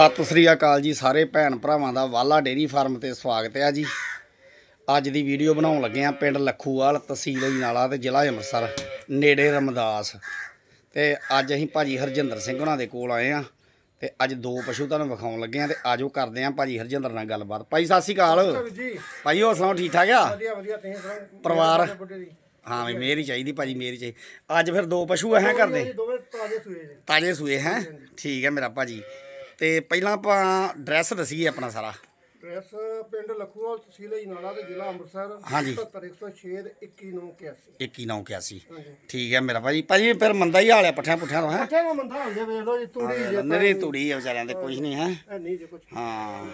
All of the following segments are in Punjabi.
ਸਤਿ ਸ੍ਰੀ ਅਕਾਲ ਜੀ ਸਾਰੇ ਭੈਣ ਭਰਾਵਾਂ ਦਾ ਵਾਲਾ ਡੇਰੀ ਫਾਰਮ ਤੇ ਸਵਾਗਤ ਹੈ ਜੀ। ਅੱਜ ਦੀ ਵੀਡੀਓ ਬਣਾਉਣ ਲੱਗੇ ਆ ਪਿੰਡ ਲੱਖੂਵਾਲ ਤਹਿਸੀਲ ਅਜਨਾਲਾ ਤੇ ਜ਼ਿਲ੍ਹਾ ਅੰਮ੍ਰਿਤਸਰ ਨੇੜੇ ਰਮਦਾਸ। ਤੇ ਅੱਜ ਅਸੀਂ ਭਾਜੀ ਹਰਜਿੰਦਰ ਸਿੰਘ ਉਹਨਾਂ ਦੇ ਕੋਲ ਆਏ ਆ ਤੇ ਅੱਜ ਦੋ ਪਸ਼ੂ ਤੁਹਾਨੂੰ ਵਿਖਾਉਣ ਲੱਗੇ ਆ ਤੇ ਆਜੋ ਕਰਦੇ ਆ ਭਾਜੀ ਹਰਜਿੰਦਰ ਨਾਲ ਗੱਲਬਾਤ। ਭਾਈ ਸਤਿ ਸ੍ਰੀ ਅਕਾਲ। ਜੀ। ਭਾਈ ਹੋਰ ਸੁਣਾਓ ਠੀਕ ਠਾਕ ਆ? ਵਧੀਆ ਵਧੀਆ ਤੁਸੀਂ ਸੁਣਾਓ? ਪਰਿਵਾਰ? ਹਾਂ ਵੀ ਮੇਰੀ ਚਾਹੀਦੀ ਭਾਜੀ ਮੇਰੀ ਚਾਹੀਦੀ ਅੱਜ ਫਿਰ ਦੋ ਪਸ਼ੂ ਐ ਕਰਦੇ ਦੋਵੇਂ ਤਾਜ਼ੇ ਸੂਏ ਤਾਜੇ ਸੂਏ ਹੈ? ਠੀਕ ਹੈ ਮੇਰਾ ਭਾਜੀ। ਤੇ ਪਹਿਲਾਂ ਆਪਾਂ ਐਡਰੈਸ ਦਸੀਏ ਆਪਣਾ ਸਾਰਾ। ਡਰੈਸ ਪਿੰਡ ਲਖੂਵਾਲ ਤਹਿਸੀਲ ਜਨਾਲਾ ਤੇ ਜ਼ਿਲ੍ਹਾ ਅੰਮ੍ਰਿਤਸਰ ਹਾਂਜੀ। 70106 21981 2181 ਹਾਂਜੀ। ਠੀਕ ਹੈ ਮੇਰਾ ਭਾਜੀ। ਭਾਜੀ ਫਿਰ ਮੰਦਾ ਹੀ ਹਾਲ ਹੈ ਪੱਠਿਆਂ ਪੁੱਠਿਆਂ ਤੋਂ ਹੈ? ਪੱਠੇ ਨੂੰ ਮੰਦਾ ਹੋ ਗਿਆ ਵੇਖ ਲਓ ਜੀ ਤੂੜੀ ਜੇ ਨਰੀ ਤੂੜੀ ਹੈ ਵਿਚਾਰਿਆਂ ਦੇ ਕੁਝ ਨਹੀਂ ਹੈ? ਇਹ ਨਹੀਂ ਜੇ ਕੁਝ ਹਾਂ।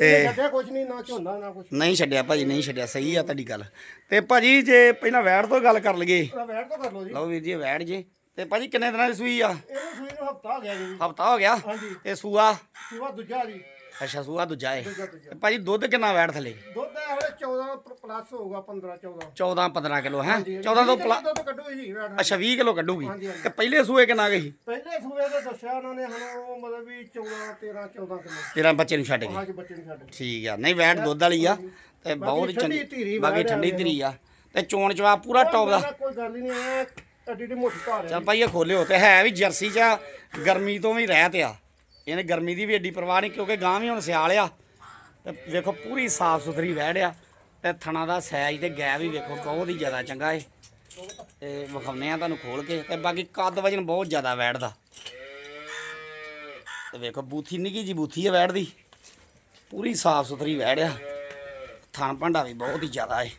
ਤੇ- ਦੇ ਕੁਝ ਨਹੀਂ ਨਾ ਝੋਨਾ ਨਾ ਕੁਝ ਨਹੀਂ ਛੱਡਿਆ ਭਾਜੀ ਨਹੀਂ ਛੱਡਿਆ ਸਹੀ ਆ ਤੁਹਾਡੀ ਗੱਲ। ਤੇ ਭਾਜੀ ਜੇ ਪਹਿਲਾਂ ਵੈੜ ਤੋਂ ਗੱਲ ਕਰ ਲਈਏ। ਵੈਟ ਤਾਂ ਕਰ ਲਓ ਜੀ। ਲਓ ਵੀਰ ਜੀ ਇਹ ਵੈੜ ਜੇ। ਤੇ ਭਾਜੀ ਕਿੰਨੇ ਦਿਨਾਂ ਦੀ ਸੂਈ ਆ? ਸੂਈ ਨੂੰ ਹਫਤਾ ਹੋ ਗਿਆ ਜੀ। ਹਫਤਾ ਹੋ ਗਿਆ? ਹਾਂਜੀ। ਤੇ ਸੂਆ? ਸੂਆ ਦੂਜਾ ਜੀ। ਅੱਛਾ ਸੂਆ ਦੂਜਾ ਹੈ ਦੂਜਾ ਦੂਜਾ। ਤੇ ਭਾਜੀ ਦੁੱਧ ਕਿੰਨਾ ਵੈੜ ਥੱਲੇ? ਦੁੱਧ ਇਹ ਵੇਲੇ 14 ਪਲੱਸ ਹੋਊਗਾ 15 14 14 15 ਕਿਲੋ ਹੈ? 14 ਤੋਂ ਪਲਾ ਦੁੱਧ ਕੱਢੋ ਜੀ ਵੈਟ ਅੱਛਾ 20 ਕਿਲੋ ਕੱਢੂਗੀ। ਹਾਂਜੀ, ਹਾਂਜੀ। ਤੇ ਪਹਿਲੇ ਸੂਏ ਕਿੰਨਾ ਗਈ ਪਹਿਲੇ ਸੂਏ ਦੇ ਦੱਸਿਆ ਉਹਨਾਂ ਨੇ ਸਾਨੂੰ ਮਤਲਬ ਵੀ 14 13 14 ਕਿਲੋ। ਤੇਰਾ ਬੱਚੇ ਨੂੰ ਛੱਡ ਗਈ ਅੱਜ ਬੱਚੇ ਨੂੰ ਛੱਡ ਠੀਕ ਆ। ਨਹੀਂ ਵੈਟ ਦੁੱਧ ਵਾਲੀ ਆ। ਤੇ ਬਹੁਤ ਹੀ ਠੰਡੀ ਚੰਗੀ ਧੀਰੀ ਬਾਕੀ ਵੈੜ ਆ ਠੰਡੀ ਵੇਖ ਧੀਰੀ ਆ। ਤੇ ਚੋਣ ਚਵਾ ਪੂਰਾ ਟੌਪ ਦਾ। ਕੋਈ ਗੱਲ ਹੀ ਨਹੀਂ ਹੈ। ਐਡੀ ਐਡੀ ਮੋਟੀ ਚੱਲ ਭਾਈ ਇਹ ਖੋਲਿਓ ਤੇ ਹੈ ਵੀ ਜਰਸੀ ਚ ਆ, ਗਰਮੀ ਤੋਂ ਵੀ ਰਹਿਤ ਆ। ਇਹਨੇ ਗਰਮੀ ਦੀ ਵੀ ਏਡੀ ਪਰਵਾਹ ਨਹੀਂ ਕਿਉਂਕਿ ਗਾਂ ਵੀ ਹੁਣ ਸਿਆਲ ਆ। ਤੇ ਵੇਖੋ ਪੂਰੀ ਸਾਫ਼ ਸੁਥਰੀ ਵੈੜ ਆ। ਤੇ ਥਣਾ ਦਾ ਸਾਈਜ਼ ਤੇ ਗੈ ਵੀ ਵੇਖੋ ਬਹੁਤ ਹੀ ਜ਼ਿਆਦਾ ਚੰਗਾ ਏ। ਤੇ ਵਿਖਾਉਂਦੇ ਆ ਤੁਹਾਨੂੰ ਖੋਲ ਕੇ। ਤੇ ਬਾਕੀ ਕੱਦ ਵਜਨ ਬਹੁਤ ਜ਼ਿਆਦਾ ਦਾ। ਤੇ ਵੇਖੋ ਬੂਥੀ ਨਿੱਕੀ ਜੀ ਬੂਥੀ ਆ ਵੈੜ ਦੀ। ਪੂਰੀ ਸਾਫ਼ ਸੁਥਰੀ ਵੈੜ ਆ। ਥਣ ਭਾਂਡਾ ਵੀ ਬਹੁਤ ਹੀ ਜ਼ਿਆਦਾ ਏ।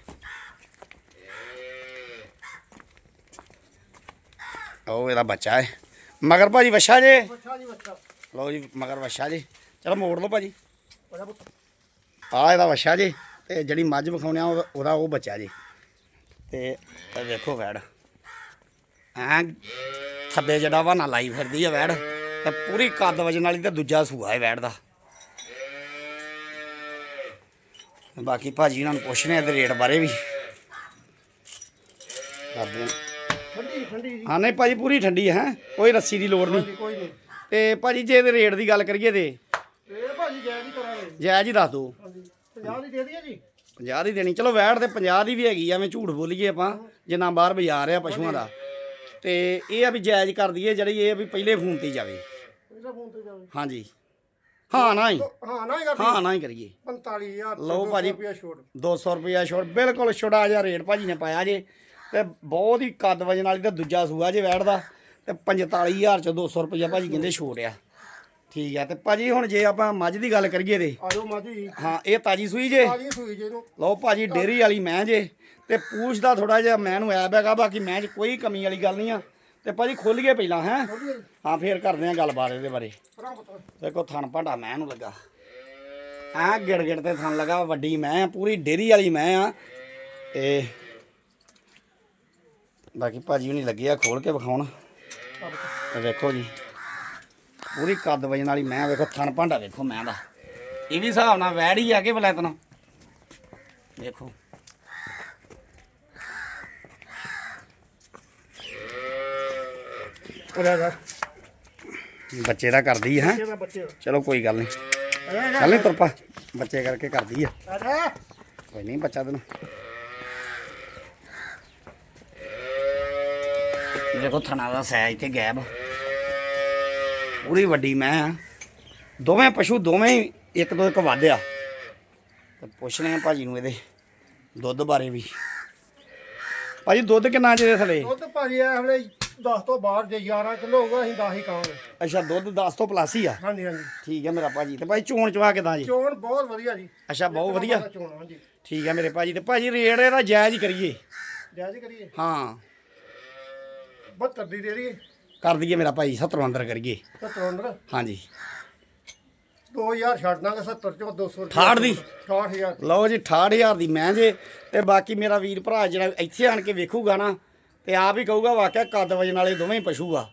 ਉਹ ਇਹਦਾ ਬੱਚਾ ਹੈ। ਮਗਰ ਭਾਜੀ ਵਛਾ ਜੇ। ਲਓ ਜੀ ਮਗਰ ਵਛਾ ਜੇ। ਚਲੋ ਮੋੜ ਲਓ ਭਾਜੀ। ਆ ਇਹਦਾ ਵਛਾ ਜੇ ਤੇ ਜਿਹੜੀ ਮੱਝ ਵਿਖਾਉਣਿਆ ਉਹਦਾ ਉਹ ਬੱਚਾ ਜੇ। ਤੇ ਇਹ ਵੇਖੋ ਵੈੜ। ਐ ਥੱਬੇ ਜਿਹੜਾ ਵਾ ਨਾ ਲਾਈ ਫਿਰਦੀ ਆ ਵੈੜ ਤੇ ਪੂਰੀ ਕੱਦ ਵਜਨ ਵਾਲੀ ਤੇ ਦੂਜਾ ਸੂਆ ਹੈ ਵੈੜ ਦਾ। ਬਾਕੀ ਭਾਜੀ ਇਹਨਾਂ ਨੂੰ ਪੁੱਛਣੇ ਆ ਇਹਦੇ ਰੇਟ ਬਾਰੇ ਵੀ। ਕਰਦੇ ਆ ਠੰਡੀ ਠੰਡੀ ਜੀ। ਹਾਂ ਨਹੀਂ ਭਾਜੀ ਪੂਰੀ ਠੰਡੀ ਹੈ ਕੋਈ ਰੱਸੀ ਦੀ ਲੋੜ ਨਹੀਂ। ਹਾਂਜੀ ਕੋਈ ਨਹੀਂ। ਤੇ ਭਾਜੀ ਜੇ ਇਹਦੇ ਰੇਟ ਦੀ ਗੱਲ ਕਰੀਏ ਤੇ? ਇਹ ਭਾਜੀ ਜੈ ਜੀ ਕਰਾਂਗੇ। ਜਾਇਜ਼ ਹੀ ਦੱਸ ਦਿਓ। ਹਾਂਜੀ। 50 ਦੀ ਦੇ ਦਈਏ ਜੀ? 50 ਦੀ ਦੇਣੀ। ਚਲੋ ਵੈਟ ਤੇ 50 ਦੀ ਵੀ ਹੈਗੀ ਐਵੇਂ ਝੂਠ ਬੋਲੀਏ ਆਪਾਂ ਜਿੰਨਾ ਬਾਹਰ ਬਾਜ਼ਾਰ ਆ ਪਸ਼ੂਆਂ ਦਾ। ਤੇ ਇਹ ਆ ਵੀ ਜਾਇਜ਼ ਕਰ ਦਈਏ ਜਿਹੜੀ ਇਹ ਵੀ ਪਹਿਲੇ ਫੋਨ ਤੇ ਜਾਵੇ। ਇਹਦਾ ਫੋਨ ਤੇ ਜਾਵੇ। ਹਾਂਜੀ। ਹਾਂ ਨਾ ਹੀ। ਹਾਂ ਨਾ ਹੀ ਕਰਦੀ ਹਾਂ ਨਾ ਹੀ ਕਰੀਏ। 45000 ਲਓ ਭਾਜੀ। ਰੁਪਿਆ ਛੋੜ 200 ਰੁਪਇਆ ਛੋੜ ਬਿਲਕੁਲ ਛੋੜਾ ਜਿਹਾ ਰੇਟ ਭਾਜੀ ਨੇ ਪਾਇਆ ਜੇ। ਤੇ ਬਹੁਤ ਹੀ ਕੱਦ ਵਜਨ ਵਾਲੀ ਤੇ ਦੂਜਾ ਸੂਆ ਜੇ ਵੈਟ ਦਾ ਤੇ 45000 ਚ 200 ਰੁਪਇਆ ਭਾਜੀ ਕਹਿੰਦੇ ਛੋੜ ਆ। ਠੀਕ ਆ ਤੇ ਭਾਜੀ ਹੁਣ ਜੇ ਆਪਾਂ ਮੱਝ ਦੀ ਗੱਲ ਕਰੀਏ ਤੇ। ਆਜੋ ਮਾਜੀ ਹਾਂ ਇਹ ਤਾਜੀ ਸੂਈ ਜੇ? ਤਾਜੀ ਸੂਈ ਜੇ ਨੂੰ ਲਓ ਭਾਜੀ ਡੇਰੀ ਵਾਲੀ ਮੈਂ ਜੇ ਤੇ ਪੂਛ ਦਾ ਥੋੜਾ ਜਿਹਾ ਮੈਂ ਨੂੰ ਐਬ ਹੈਗਾ ਬਾਕੀ ਮੈਂ 'ਚ ਕੋਈ ਕਮੀ ਵਾਲੀ ਗੱਲ ਨਹੀਂ ਆ। ਤੇ ਭਾਜੀ ਖੋਲੀਏ ਪਹਿਲਾਂ ਹੈ? ਜੀ। ਹਾਂ ਫੇਰ ਕਰਦੇ ਆ ਗੱਲਬਾਤ ਇਹਦੇ ਬਾਰੇ। ਦੇਖੋ ਥਣ ਭਾਂਡਾ ਮੈਂ ਨੂੰ ਲੱਗਾ। ਆ ਗਿੜ ਗਿੜ ਤੇ ਥਣ ਲੱਗਾ ਵੱਡੀ ਮੈਂ ਆ, ਪੂਰੀ ਡੇਰੀ ਵਾਲੀ ਮੈਂ ਆ। ਤੇ ਬਾਕੀ ਭਾਜੀ ਹੁਣੀ ਲੱਗੇ ਆ ਖੋਲ ਕੇ ਵਿਖਾਉਣ। ਵੇਖੋ ਜੀ। ਪੂਰੀ ਕੱਦ ਵਜਨ ਵਾਲੀ ਮੈਂ ਵੇਖੋ ਥਣ ਭਾਂਡਾ ਵੇਖੋ ਮੈਂ ਦਾ। ਇਹ ਵੀ ਹਿਸਾਬ ਨਾਲ ਵੈੜ ਹੀ ਆ ਕੇ ਬਲੈਤਨਾ ਵੇਖੋ। ਉਹਦਾ ਦਾ ਬੱਚੇ ਦਾ ਕਰਦੀ ਹੈ? ਚਲੋ ਕੋਈ ਗੱਲ ਨਹੀਂ। ਚੱਲ ਨਹੀਂ ਤੁਰਪਾ ਬੱਚੇ ਕਰਕੇ ਕਰਦੀ ਆ। ਕੋਈ ਨਹੀਂ ਬੱਚਾ ਤੈਨੂੰ। ਦੇਖੋ ਥਣਾ ਦਾ ਸਾਈਜ਼ ਤੇ ਗੈਬ ਪੂਰੀ ਵੱਡੀ ਮੈਂ ਆ। ਦੋਵੇਂ ਪਸ਼ੂ ਦੋਵੇਂ ਇੱਕ ਤੋਂ ਇੱਕ ਵੱਧ ਆ। ਤੇ ਪੁੱਛਣੇ ਆ ਭਾਜੀ ਨੂੰ ਇਹਦੇ ਦੁੱਧ ਬਾਰੇ ਵੀ। ਭਾਜੀ ਦੁੱਧ ਕਿੰਨਾ ਜੇ ਥਲੇ ਦੁੱਧ ਭਾਜੀ ਇਹ ਹਲੇ 10 ਤੋਂ ਬਾਹਰ ਜੇ 11 ਕਿਲੋ ਹੋਊਗਾ ਅਸੀਂ 10 ਹੀ ਅੱਛਾ ਦੁੱਧ 10 ਤੋਂ ਪਲੱਸ ਹੀ ਆ? ਹਾਂਜੀ ਹਾਂਜੀ। ਠੀਕ ਹੈ ਮੇਰਾ ਭਾਜੀ। ਤੇ ਭਾਈ ਚੋਣ ਚਵਾ ਕਿਦਾਂ ਜੀ? ਚੋਣ ਬਹੁਤ ਵਧੀਆ ਜੀ। ਅੱਛਾ ਬਹੁਤ ਵਧੀਆ। ਚੋਣ ਹਾਂਜੀ। ਠੀਕ ਹੈ ਮੇਰੇ ਭਾਜੀ। ਤੇ ਭਾਜੀ ਰੇਟ ਇਹਦਾ ਜਾਇਜ਼ ਹੀ ਕਰੀਏ। ਜਾਇਜ਼ ਕਰੀਏ? ਹਾਂ। 72 ਦੀ ਦੇ ਰਹੀ ਕਰ ਦਈਏ ਮੇਰਾ ਭਾਈ 70 ਅੰਦਰ ਕਰੀਏ। 70 ਅੰਦਰ? ਹਾਂਜੀ। 2000 ਛੱਡ ਦਾਂਗੇ 70 ਚੋਂ 200 ਰੁਪਏ। ਠਾਹਠ ਦੀ? 68000 ਲਓ ਜੀ 68000 ਦੀ ਮੈਂ ਜੇ ਤੇ ਬਾਕੀ ਮੇਰਾ ਵੀਰ ਭਰਾ ਜਿਹੜਾ ਇੱਥੇ ਆਣ ਕੇ ਵੇਖੂਗਾ ਨਾ ਤੇ ਆਪ ਹੀ ਕਹੂਗਾ ਵਾਕਿਆ ਕੱਦ ਵਜਨ ਵਾਲੇ ਦੋਵੇਂ ਪਸ਼ੂ ਆ।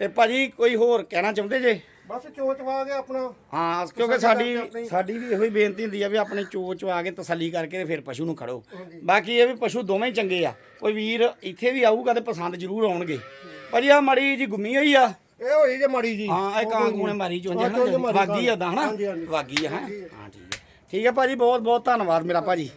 ਤੇ ਭਾਜੀ ਕੋਈ ਹੋਰ ਕਹਿਣਾ ਚਾਹੁੰਦੇ ਜੇ? ਬਸ ਚੋਚ ਵਾ ਕੇ ਆਪਣਾ ਹਾਂ ਕਿਉਂਕਿ ਸਾਡੀ ਸਾਡੀ ਵੀ ਇਹੋ ਹੀ ਬੇਨਤੀ ਹੁੰਦੀ ਆ ਵੀ ਆਪਣੇ ਚੋਚ ਆ ਕੇ ਤਸੱਲੀ ਕਰਕੇ ਤੇ ਫਿਰ ਪਸ਼ੂ ਨੂੰ ਖੜੋ। ਬਾਕੀ ਇਹ ਵੀ ਪਸ਼ੂ ਦੋਵੇਂ ਹੀ ਚੰਗੇ ਆ। ਕੋਈ ਵੀਰ ਇੱਥੇ ਵੀ ਆਊਗਾ ਤੇ ਪਸੰਦ ਜ਼ਰੂਰ ਆਉਣਗੇ। ਭਾਜੀ ਆ ਮੜੀ ਜੀ ਗੁੰਮੀ ਹੋਈ ਆ। ਇਹ ਹੋਈ ਜੇ ਮਾੜੀ ਜੀ ਹਾਂ ਇਹ ਕਾਂਗੂ ਨੇ ਮਾਰੀ ਹਨਾ ਮਾਰੀ ਵਾਗੀ ਆ ਹਨਾ। ਵਾਗੀ ਆ ਹੈਂ? ਹਾਂ ਠੀਕ ਹੈ ਠੀਕ ਹੈ ਭਾਜੀ ਬਹੁਤ ਬਹੁਤ ਧੰਨਵਾਦ ਮੇਰਾ ਭਾਜੀ।